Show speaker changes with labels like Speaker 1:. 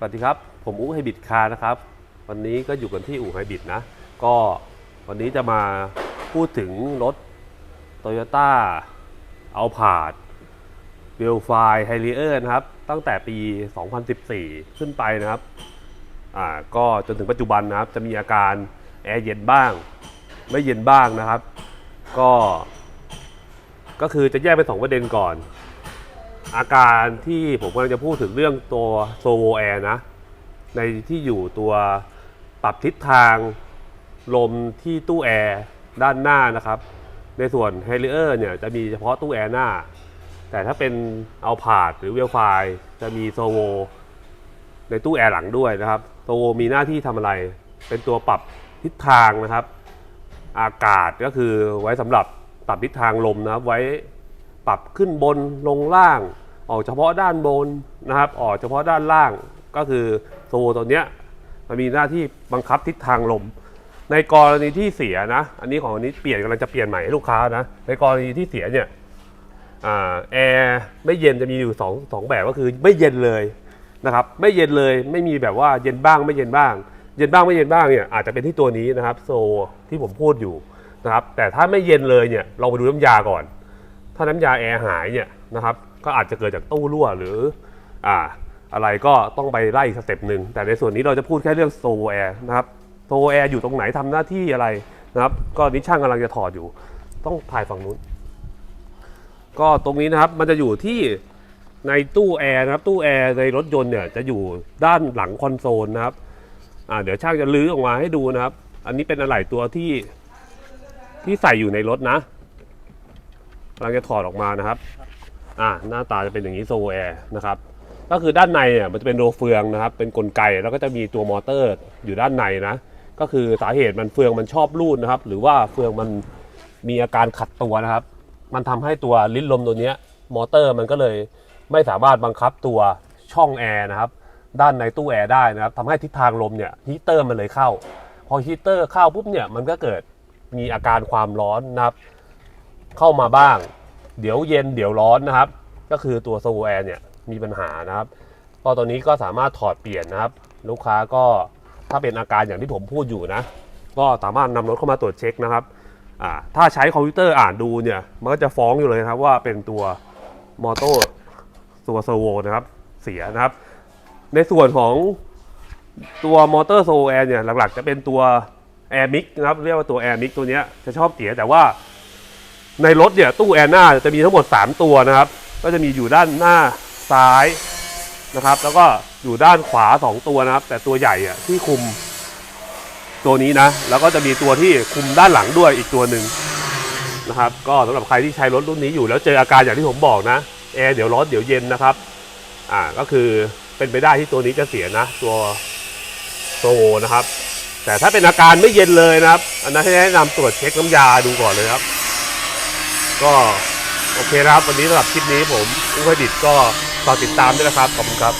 Speaker 1: สวัสดีครับ ผมอู๋ไฮบิดคาร์นะครับ วันนี้ก็อยู่กันที่อู่ไฮบิดนะ ก็วันนี้จะมาพูดถึงรถ Toyota a l p a r d w e l f i h y l i e r นะครับ ตั้งแต่ปี 2014 ขึ้นไปนะครับ อ่าก็จนถึงปัจจุบันนะครับ จะมีอาการแอร์เย็นบ้าง ไม่เย็นบ้างนะครับ ก็ ก็คือจะแยกเป็นสองประเด็นก่อน อาการที่ผมกำลังจะพูดถึงเรื่องตัวโซโวแอร์นะ ในที่อยู่ตัวปรับทิศทางลมที่ตู้แอร์ด้านหน้านะครับ ในส่วนเฮลิเออร์เนี่ยจะมีเฉพาะตู้แอร์หน้า แต่ถ้าเป็นเอาผาดหรือเวลไฟจะมีโซโวในตู้แอร์หลังด้วยนะครับโซโวมีหน้าที่ทำอะไร เป็นตัวปรับทิศทางนะครับ อากาศก็คือไว้สำหรับปรับทิศทางลมนะครับไว้ ปรับขึ้นบนลงล่าง ออกเฉพาะด้านบนนะครับ ออกเฉพาะด้านล่างก็คือโซโวตัวเนี้ยมันมีหน้าที่บังคับทิศทางลม ในกรณีที่เสียนะ อันนี้ของอันนี้เปลี่ยนกำลังจะเปลี่ยนใหม่ให้ลูกค้านะ ในกรณีที่เสียเนี่ยอแอร์ไม่เย็นจะมีอยู่สองสองแบบก็คือไม่เย็นเลยนะครับ ไม่เย็นเลยไม่มีแบบว่าเย็นบ้างไม่เย็นบ้าง เย็นบ้างไม่เย็นบ้างเนี่ยอาจจะเป็นที่ตัวนี้นะครับ โซที่ผมพูดอยู่นะครับ แต่ถ้าไม่เย็นเลยเนี่ยเราไปดูน้ำยาก่อน ถ้าน้ำยาแอร์หายเนี่ยนะครับก็อาจจะเกิดจากตู้รั่วหรืออ่าอะไรก็ต้องไปไล่สเต็ปหนึ่งแต่ในส่วนนี้เราจะพูดแค่เรื่องโซแอร์นะครับโซแอร์อยู่ตรงไหนทำหน้าที่อะไรนะครับ ก็นี่ช่างกำลังจะถอดอยู่ ต้องถ่ายฝั่งนู้น ก็ตรงนี้นะครับมันจะอยู่ที่ในตู้แอร์นะครับ ตู้แอร์ในรถยนต์เนี่ยจะอยู่ด้านหลังคอนโซลนะครับอ่าเดี๋ยวช่างจะลื้อออกมาให้ดูนะครับ อันนี้เป็นอะไหล่ตัวที่ที่ใส่อยู่ในรถนะ กำลังจะถอดออกมานะครับอ่าหน้าตาจะเป็นอย่างนี้โซแอร์นะครับก็คือด้านในเนี่ยมันจะเป็นโรเฟืองนะครับ เป็นกลไกแล้วก็จะมีตัวมอเตอร์อยู่ด้านในนะ ก็คือสาเหตุมันเฟืองมันชอบรูดนะครับ หรือว่าเฟืองมันมีอาการขัดตัวนะครับ มันทำให้ตัวลิ้นลมตัวเนี้ยมอเตอร์มันก็เลยไม่สามารถบังคับตัวช่องแอร์นะครับ ด้านในตู้แอร์ได้นะครับทำให้ทิศทางลมเนี่ยฮีเตอร์มันเลยเข้า พอฮีเตอร์เข้าปุ๊บเนี่ยมันก็เกิดมีอาการความร้อนนะครับ เข้ามาบ้าง เดี๋ยวเย็นเดี๋ยวร้อนนะครับ ก็คือตัวโซแอร์เนี่ยมีปัญหานะครับก็ตัวนี้ก็สามารถถอดเปลี่ยนนะครับ ลูกค้าก็ถ้าเป็นอาการอย่างที่ผมพูดอยู่นะ ก็สามารถนำรถเข้ามาตรวจเช็คนะครับอ่าถ้าใช้คอมพิวเตอร์อ่านดูเนี่ย มันก็จะฟ้องอยู่เลยครับว่าเป็นตัวมอเตอร์ตัวโซโวนะครับ เสียนะครับ ในส่วนของตัวมอเตอร์โซแอร์เนี่ยหลักๆ จะเป็นตัวแอร์มิกนะครับ เรียกว่าตัวแอร์มิกตัวนี้จะชอบเสียแต่ว่า ในรถเนี่ยตู้แอร์หน้าจะมีทั้งหมด 3 ตัวนะครับ ก็จะมีอยู่ด้านหน้าซ้ายนะครับ แล้วก็อยู่ด้านขวา 2 ตัวนะครับ แต่ตัวใหญ่อะที่คุมตัวนี้นะ แล้วก็จะมีตัวที่คุมด้านหลังด้วยอีกตัวหนึ่งนะครับ ก็สำหรับใครที่ใช้รถรุ่นนี้อยู่แล้วเจออาการอย่างที่ผมบอกนะแอร์เดี๋ยวร้อนเดี๋ยวเย็นนะครับ อ่าก็คือเป็นไปได้ที่ตัวนี้จะเสียนะ ตัวโซนะครับ แต่ถ้าเป็นอาการไม่เย็นเลยนะครับ อันนั้นให้แนะนำตรวจเช็คน้ำยาดูก่อนเลยครับ ก็โอเคนะครับ วันนี้สำหรับคลิปนี้ผมอุ้ยดิดก็ฝากติดตามด้วยนะครับ ขอบคุณครับ